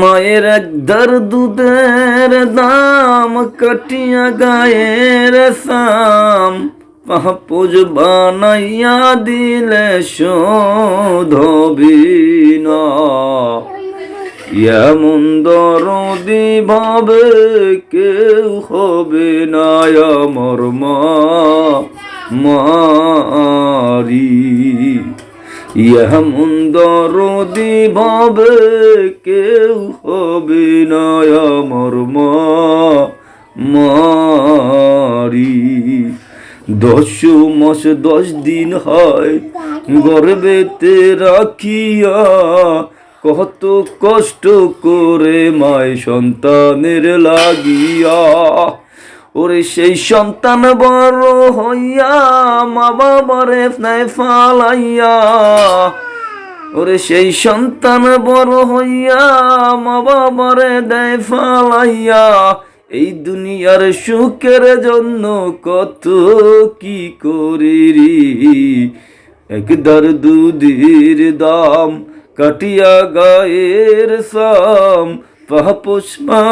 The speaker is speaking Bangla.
মায়ের একদার দুধের দাম, কাটিয়া গায়ের সাম। পাপুজ বানাইয়া দিলে শোধবি না। এমন দরদি ভাবে কেউ হবে না আমার মা মারি। এমন দরদি ভাবে কেউ হবে না আমার মা মারি। দশ মাস দশ দিন হয় গর্বেতে রাখিয়া, কত কষ্ট করে মায় সন্তানের লাগিয়া। ওরে সেই সন্তান বড় হইয়া মা বাবারে ফালাইয়া। ওরে সেই সন্তান বড় হইয়া মা বাবারে দেয় ফালাইয়া। এই দুনিয়ার সুখের জন্য কত কি করি একদার দুধের দাম কাটিয়া গায়ের সাম পাপুষ্পা